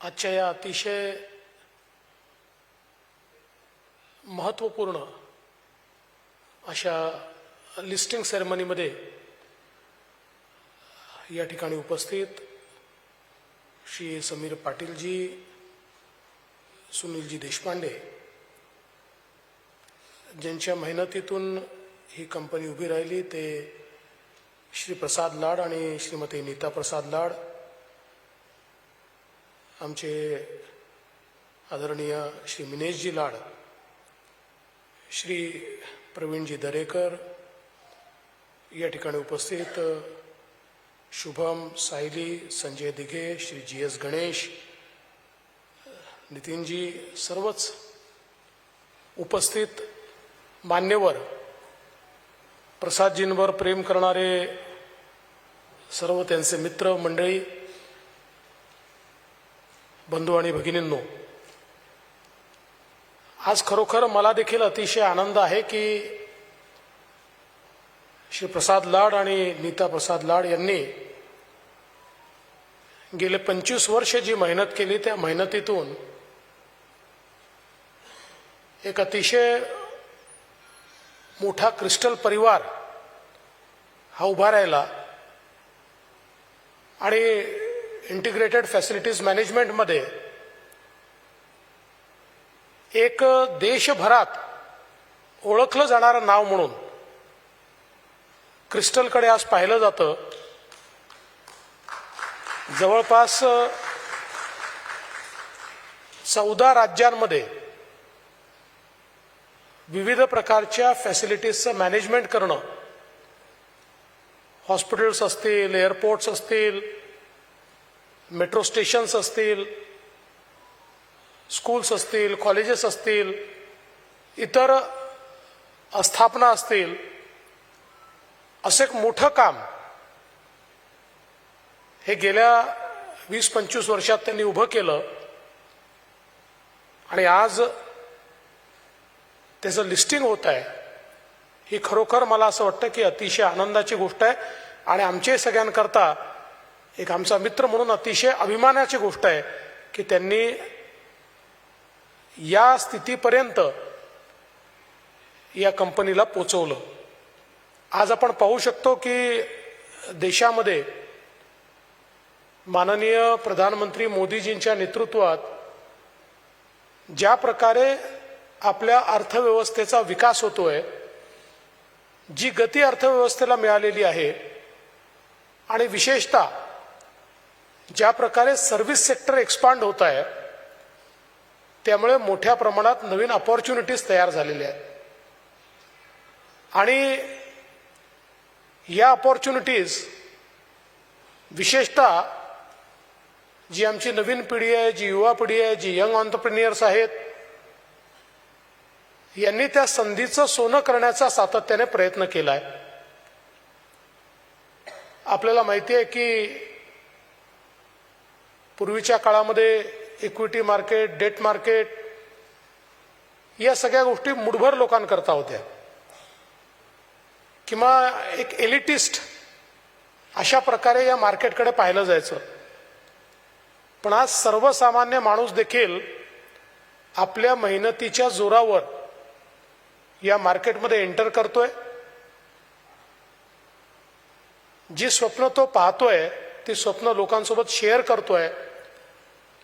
आजच्या या अतिशय महत्त्वपूर्ण अशा लिस्टिंग सेरेमनीमध्ये या ठिकाणी उपस्थित श्री समीर पाटीलजी सुनीलजी देशपांडे ज्यांच्या मेहनतीतून ही कंपनी उभी राहिली ते श्री प्रसाद लाड आणि श्रीमती नीता प्रसाद लाड आमचे आदरणीय श्री मिनेशजी लाड श्री प्रवीणजी दरेकर या ठिकाणी उपस्थित शुभम सायली संजय दिघे श्री जी एस गणेश नितीनजी सर्वच उपस्थित मान्यवर प्रसादजींवर प्रेम करणारे सर्व त्यांचे मित्र मंडळी बंधू आणि भगिनींनो आज खरोखर मला देखील अतिशय आनंद आहे की श्री प्रसाद लाड आणि नीता प्रसाद लाड यांनी गेले पंचवीस वर्ष जी मेहनत केली त्या मेहनतीतून एक अतिशय मोठा क्रिस्टल परिवार हा उभा राहिला. आणि इंटिग्रेटेड फॅसिलिटीज मॅनेजमेंटमध्ये एक देशभरात ओळखलं जाणारं नाव म्हणून क्रिस्टलकडे आज पाहिलं जातं. जवळपास चौदा राज्यांमध्ये विविध प्रकारच्या फॅसिलिटीजचं मॅनेजमेंट करणं. हॉस्पिटल्स असतील एअरपोर्ट्स असतील मेट्रो स्टेशन्स असतील स्कूल्स असतील कॉलेजेस असतील इतर आस्थापना असतील असं एक मोठं काम हे गेल्या वीस पंचवीस वर्षात त्यांनी उभं केलं. आणि आज त्याचं लिस्टिंग होत आहे. ही खरोखर मला असं वाटतं की अतिशय आनंदाची गोष्ट आहे. आणि आमच्याही सगळ्यांकरता एक आमचा मित्र म्हणून अतिशय अभिमानाची गोष्ट आहे की त्यांनी या स्थितीपर्यंत या कंपनीला पोचवलं. आज आपण पाहू शकतो की देशामध्ये माननीय प्रधानमंत्री मोदीजींच्या नेतृत्वात ज्या प्रकारे आपल्या अर्थव्यवस्थेचा विकास होतोय जी गती अर्थव्यवस्थेला मिळालेली आहे आणि विशेषतः ज्या प्रकारे सर्व्हिस सेक्टर एक्सपांड होत आहे त्यामुळे मोठ्या प्रमाणात नवीन अपॉर्च्युनिटीज तयार झालेल्या आहेत. आणि या अपॉर्च्युनिटीज विशेषतः जी आमची नवीन पिढी आहे जी युवा पिढी आहे जी यंग ऑन्टरप्रिनियर्स आहेत यांनी त्या संधीचं सोनं करण्याचा सातत्याने प्रयत्न केला आहे आपल्याला माहिती आहे की पूर्वीच्या काळामध्ये इक्विटी मार्केट डेट मार्केट या सगळ्या गोष्टी मुठभर लोकांकरता होत्या. किंवा एक एलिटिस्ट अशा प्रकारे या मार्केटकडे पाहिलं जायचं. पण आज सर्वसामान्य माणूस देखील आपल्या मेहनतीच्या जोरावर या मार्केटमध्ये एंटर करतोय. जी स्वप्न तो पाहतोय ती स्वप्न लोकांसोबत शेअर करतोय.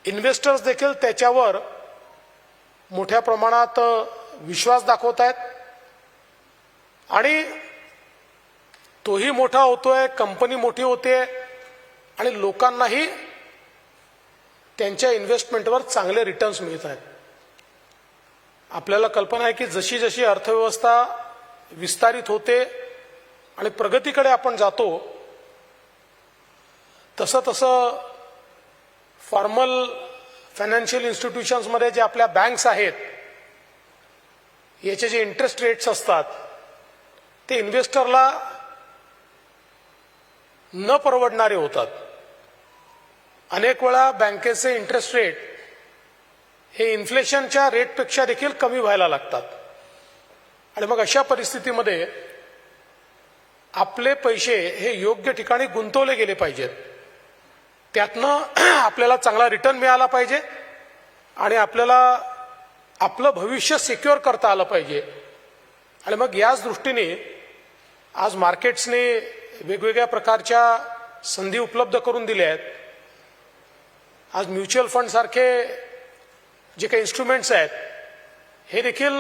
इन्व्हेस्टर्स देखील त्याच्यावर मोठ्या प्रमाणात विश्वास दाखवत आहेत. आणि तोही मोठा होतोय कंपनी मोठी होते आणि लोकांनाही त्यांच्या इन्व्हेस्टमेंटवर चांगले रिटर्न्स मिळत आहेत. आपल्याला कल्पना आहे की जशी जशी अर्थव्यवस्था विस्तारित होते आणि प्रगतीकडे आपण जातो तसं तसं फॉर्मल फायनान्शियल इन्स्टिट्यूशन्समध्ये जे आपल्या बँक्स आहेत याचे जे इंटरेस्ट रेट्स असतात ते इन्व्हेस्टरला न परवडणारे होतात. अनेक वेळा बँकेचे इंटरेस्ट रेट हे इन्फ्लेशनच्या रेटपेक्षा देखील कमी व्हायला लागतात. आणि मग अशा परिस्थितीमध्ये आपले पैसे हे योग्य ठिकाणी गुंतवले गेले पाहिजेत. त्यातनं आपल्याला चांगला रिटर्न मिळाला पाहिजे आणि आपल्याला आपलं भविष्य सिक्युअर करता आलं पाहिजे. आणि मग याच दृष्टीने आज मार्केट्सने वेगवेगळ्या प्रकारच्या संधी उपलब्ध करून दिल्या आहेत. आज म्युच्युअल फंडसारखे जे काही इन्स्ट्रुमेंट्स आहेत हे देखील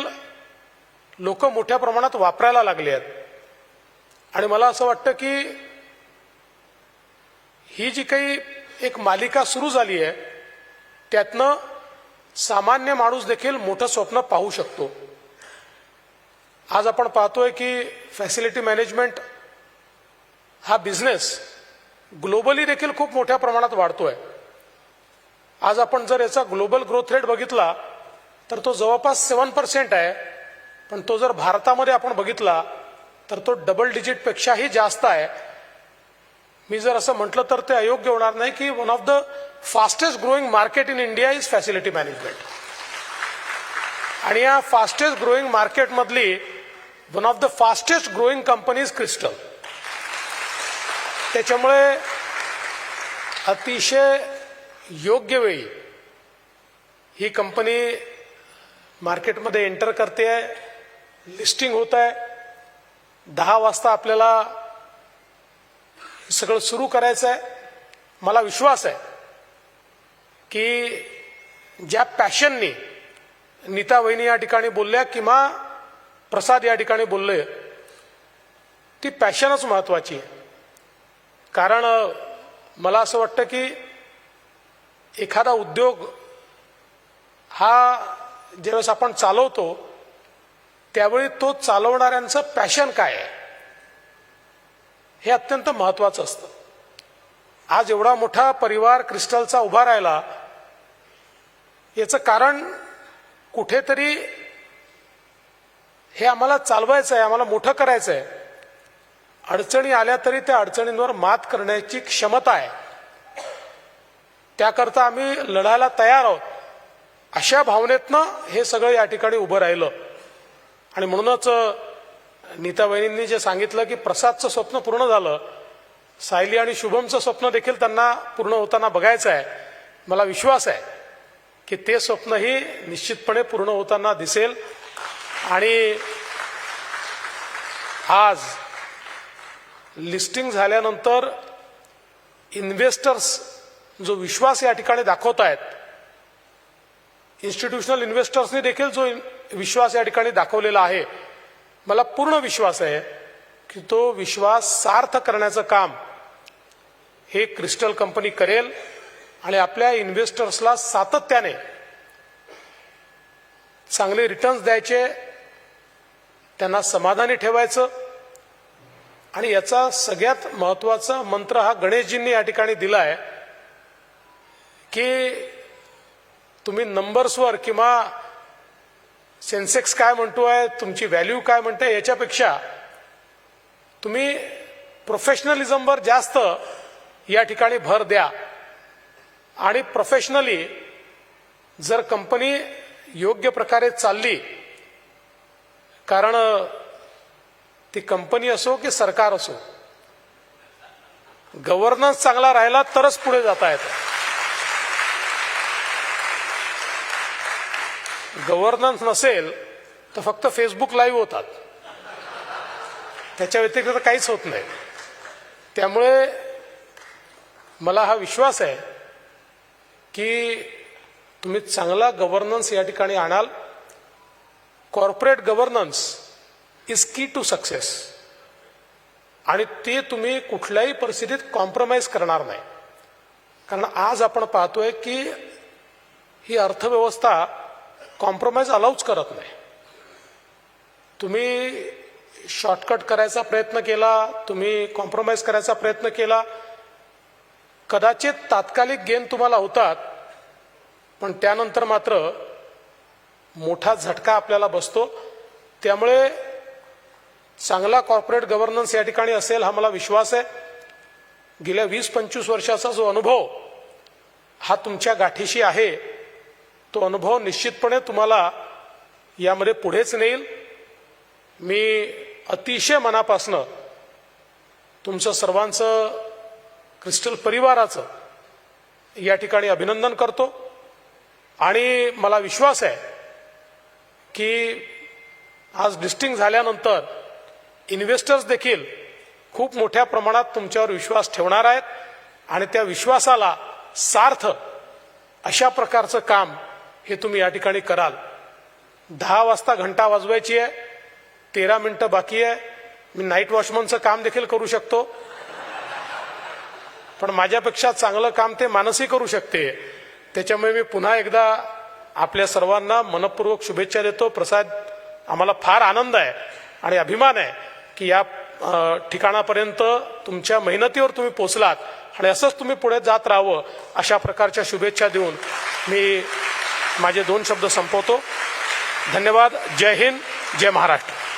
लोक मोठ्या प्रमाणात वापरायला लागले आहेत. आणि मला असं वाटतं की ही जी काही एक मालिका सुरू झाली आहे. त्यातनं सामान्य माणूस देखील मोठं स्वप्न पाहू शकतो. आज आपण पाहतोय की फॅसिलिटी मॅनेजमेंट हा बिझनेस ग्लोबली देखील खूप मोठ्या प्रमाणात वाढतोय. आज आपण जर याचा ग्लोबल ग्रोथ रेट बघितला तर तो जवळपास सेवन पर्सेंट आहे. पण तो जर भारतामध्ये आपण बघितला तर तो डबल डिजिटपेक्षाही जास्त आहे. मी जर असं म्हटलं तर ते अयोग्य होणार नाही की one of the fastest growing market in India is facility management आणि या fastest growing मार्केटमधली one of the fastest growing companies Crystal त्याच्यामुळे अतिशय योग्य वेळी ही कंपनी मार्केटमध्ये एंटर करते आहे लिस्टिंग होत आहे. दहा वाजता आपल्याला हे सगळं सुरू करायचं आहे मला विश्वास आहे की ज्या पॅशननी नीता वहिनी या ठिकाणी बोलल्या किंवा प्रसाद या ठिकाणी बोलले ती पॅशनच महत्वाची आहे. कारण मला असं वाटतं की एखादा उद्योग हा ज्यावेळेस आपण चालवतो त्यावेळी तो चालवणाऱ्यांचं पॅशन काय आहे? हे अत्यंत महत्वाचं असतं. आज एवढा मोठा परिवार क्रिस्टलचा उभा राहिला याचं कारण कुठेतरी हे आम्हाला चालवायचं आहे आम्हाला मोठं करायचं आहे अडचणी आल्या तरी त्या अडचणींवर मात करण्याची क्षमता आहे. त्याकरता आम्ही लढायला तयार आहोत. अशा भावनेतनं हे सगळं या ठिकाणी उभं राहिलं. आणि म्हणूनच नीता जे सांगितलं की प्रसादचं स्वप्न पूर्ण झालं सायली आणि शुभमचं स्वप्न देखील त्यांना पूर्ण होताना बघायचं आहे. मला विश्वास आहे की ते स्वप्नही निश्चितपणे पूर्ण होताना दिसेल. आणि आज लिस्टिंग झाल्यानंतर इन्व्हेस्टर्स जो विश्वास या ठिकाणी दाखवत आहेत इन्स्टिट्यूशनल इन्व्हेस्टर्सनी देखील जो विश्वास या ठिकाणी दाखवलेला आहे मला पूर्ण विश्वास आहे की तो विश्वास सार्थ करण्याचं काम हे क्रिस्टल कंपनी करेल आणि आपल्या इन्व्हेस्टर्सला सातत्याने चांगले रिटर्न्स द्यायचे त्यांना समाधानी ठेवायचं आणि याचा सगळ्यात महत्त्वाचा मंत्र हा गणेशजींनी या ठिकाणी दिला आहे की तुम्ही नंबर्सवर किंवा सेन्सेक्स काय म्हणतोय तुमची व्हॅल्यू काय म्हणते याच्यापेक्षा तुम्ही प्रोफेशनलिझमवर जास्त या ठिकाणी भर द्या. आणि प्रोफेशनली जर कंपनी योग्य प्रकारे चालली कारण ती कंपनी असो की सरकार असो गव्हर्नन्स चांगला राहिला तरच पुढे जाता येतं. गव्हर्नन्स नसेल तर फक्त फेसबुक लाईव्ह होतात. त्याच्या व्यतिरिक्त काहीच होत नाही. त्यामुळे मला हा विश्वास आहे की तुम्ही चांगला गव्हर्नन्स या ठिकाणी आणाल. Corporate governance is key to success आणि ते तुम्ही कुठल्याही परिस्थितीत कॉम्प्रोमाइज करणार नाही. कारण आज आपण पाहतोय की ही अर्थव्यवस्था कॉम्प्रोमाइज अलाउच करत नाही. तुम्ही शॉर्टकट करायचा प्रयत्न केला तुम्ही कॉम्प्रोमाइज करायचा प्रयत्न केला कदाचित तात्कालिक गेन तुम्हाला होतात पण त्यानंतर मात्र मोठा झटका आपल्याला बसतो. त्यामुळे चांगला कॉर्पोरेट गव्हर्नन्स या ठिकाणी असेल हा मला विश्वास आहे. गेल्या वीस पंचवीस वर्षाचा जो अनुभव हा तुमच्या गाठीशी आहे. तो अनुभव निश्चितपणे तुम्हाला यामध्ये पुढेच नेईल. मी अतिशय मनापासनं तुमचं सर्वांचं क्रिस्टल परिवाराचं या ठिकाणी अभिनंदन करतो. आणि मला विश्वास आहे की आज डिस्टिंग झाल्यानंतर इन्व्हेस्टर्स देखील खूप मोठ्या प्रमाणात तुमच्यावर विश्वास ठेवणार आहेत. आणि त्या विश्वासाला सार्थ अशा प्रकारचं काम हे तुम्ही या ठिकाणी कराल. दहा वाजता घंटा वाजवायची आहे तेरा मिनिटं बाकी आहे. मी नाईट वॉचमनचं काम देखील करू शकतो. पण माझ्यापेक्षा चांगलं काम ते मानसी करू शकते. त्याच्यामुळे मी पुन्हा एकदा आपल्या सर्वांना मनपूर्वक शुभेच्छा देतो. प्रसाद आम्हाला फार आनंद आहे आणि अभिमान आहे की या ठिकाणापर्यंत तुमच्या मेहनतीवर तुम्ही पोचलात आणि असंच तुम्ही पुढे जात राहावं अशा प्रकारच्या शुभेच्छा देऊन मी माझे दोन शब्द संपवतो. धन्यवाद. जय हिंद. जय महाराष्ट्र.